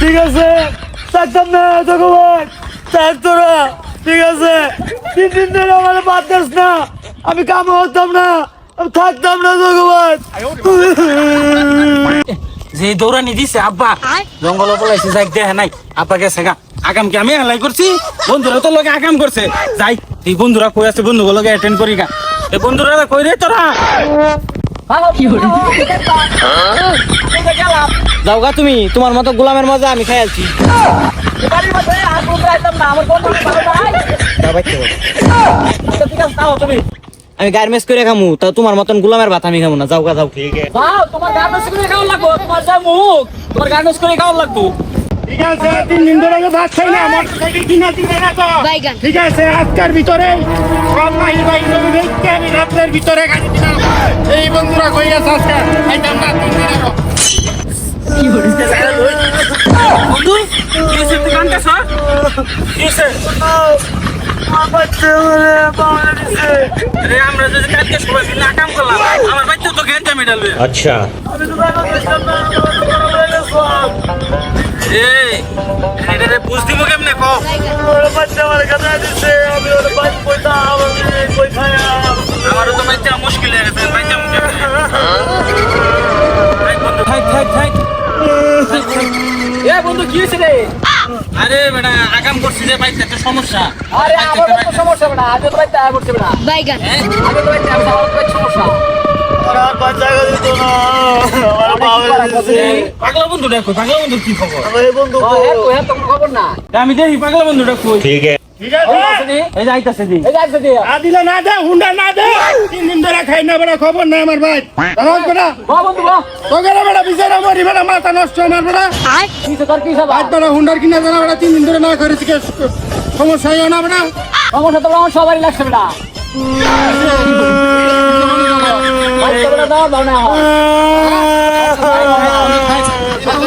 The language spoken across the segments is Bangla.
ঠিক আছে থাকতাম না ভগবান থাক তোরা, ঠিক আছে। তিন দিন আমার বাদ দিস না। আমি কাম হতাম না, আমি থাকতাম না ভগবান যে দৌড়ানি দিছে, আব্বা, জঙ্গল পলাইছে যাই দেখে নাই। আব্বা গেছে আগাম কি আমি হেলাই করছি? বন্ধুরা তো লগে আগাম করছে। যাই, এই বন্ধুরা কই আছে? বন্ধু লগে অ্যাটেন্ড করি গা। এই বন্ধুরা কই রে তোরা? যাও গা তুমি তোমার মতো গোলামের মজা আমি খাই আছি। আমি গার্মেন্টস করে খামু তা তোমার মতন গোলামের ভাত আমি খামু না। যাও গা যাও। তোমার গার্মেন্টস করে খাওয়া লাগবো তোমার যা মুখ তোমার গার্মেন্টস করে খাওয়া লাগবো ঠিক আছে তিন দিন ধরে ভাত খাই না মোটরসাইকেল কিনা দিবে না তো। ঠিক আছে আজকের ভিতরে সব মাহি ভাই দেখতে আমি রাতের ভিতরে গাড়ি টাকা কই গেছে আজকে? এই দাম না তিন দিন আরও কি হইছে বন্ধু কি হইছে তুই আচ্ছা। বুঝ দিব কেমনে কো বাচ্চা আমার কাছে আমি ওর বাচ্চা আমার আরে বেটা করছি যে সমস্যা। আরে হ্যাঁ? আমার তো সমস্যা। সমস্যা পাগলা কি খবর? বন্ধু খবর না? আমি দেখি পাগলা বন্ধুটা কই ঠিক আছে ঠিক আছে? এই যে দি এই যাইছে দিয়া না দিলে না দে হুন্ডা না দে। তিন দিন ধরে খাই না বেড়া খবর নাই আমার ভাই। বন্ধু তোকে বেড়া বিচারা মরি বেড়া মাথা নষ্ট আমার বেড়া। কি তো তোর কি সব আজ বেড়া হুন্ডার কিনা জানা বেড়া তিন দিন ধরে না করেছি কে সমস্যা হইও না সমস্যা তো আমার সবারই লাগছে বেটা বেটা দাও না।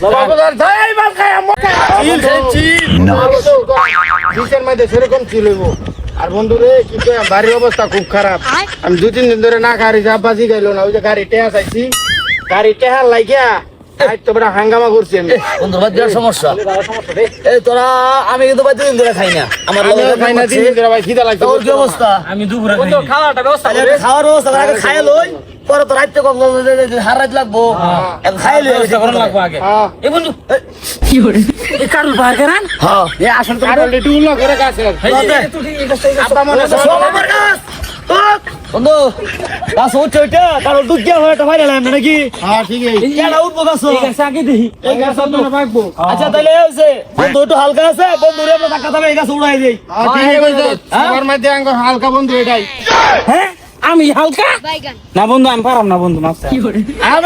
আমকা চিল মধ্যে আর বন্ধু রে কি বাড়ির অবস্থা খুব খারাপ। আমি দু তিন দিন ধরে না গাড়ি চাপাসি গাইলো না। ওই যে গাড়ি টেহা চাইছি গাড়ি টেহার লাগিয়া তো হাঙ্গামা করছি আমি। বন্ধু সমস্যা। এই তোরা আমি কিন্তু ভাই দুদিন ধরে খাই না। আমার আমি খাই না দিন ধরে ভাই খিদা লাগছে। তোর কি অবস্থা? আমি দুপুরে খাওয়াটা ব্যবস্থা খাওয়ার অবস্থা আগে খাইয়া লই। পরে তো রাইতে কম হার রাত লাগবো। এখন খাই লই ব্যবস্থা করা লাগবো আগে। হ্যাঁ। এ বন্ধু এ কারুল পার করান হ্যাঁ। এ আসল তো কারণ লিটু উল্লা করে কাছে আব্বা মনে সব আমার কাজ। বন্ধু গাছ উঠছে ওইটা কারণ দুধ দেওয়া হয় একটা ভাইরাল না নাকি? হ্যাঁ ঠিক আছে কেনা উঠবো গাছ ঠিক আছে আগে দেখি এই গাছ আচ্ছা তাহলে এই বন্ধু একটু হালকা আছে। বন্ধু রে আমরা ধাক্কা দেবে এই গাছ উড়াই দেই। হ্যাঁ ঠিক আছে সবার মধ্যে হালকা বন্ধু এটাই। হ্যাঁ? আমি হালকা? না বন্ধু আমি পারাম না বন্ধু মাছ হ্যাঁ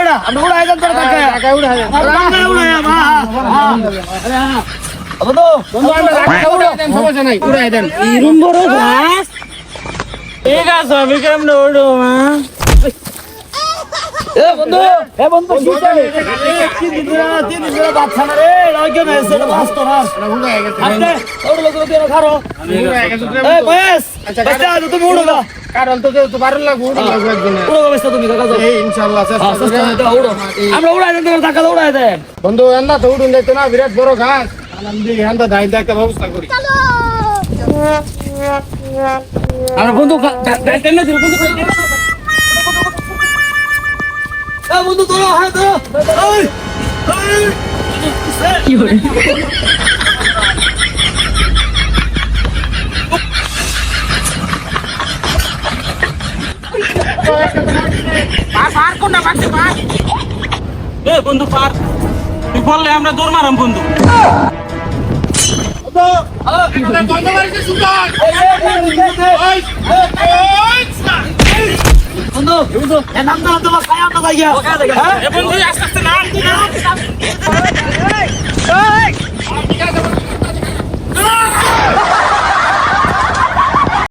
বড় গাছ এই গাছ আমি কেমনে মা? এ বন্ধু এ বন্ধু কি করে তিন দিন ধরে তিন দিন ধরে বাচ্চা না রে লাগে মেসে বাস্ত না উড়াই গেছে আপনি ওর লোক দিয়ে খারো উড়াই গেছে এ বয়স আচ্ছা, বাচ্চা তুমি উড়ো না কারণ তো তো বারো লাখ উড়ে লাগবে একদিনে উড়ো বাচ্চা তুমি কাকা যাও এই ইনশাআল্লাহ চেষ্টা হ্যাঁ, করে করে উড়ো। আমরা উড়াই দেন তোমার উড়াই দেন বন্ধু এন্দা তো উড়ুন যাইতো না বিরাট বড় ঘাস ধাই একটা ব্যবস্থা করি আমরা বন্ধু না এ বন্ধু হ্যাঁ ওই পার পার কোনটা পারছে পার বন্ধু পার। তুই বললে আমরা দৌড় মারাম বন্ধু। বন্ধ সুন্দর বন্ধু বন্ধু নাম তো আস্তে আস্তে নাম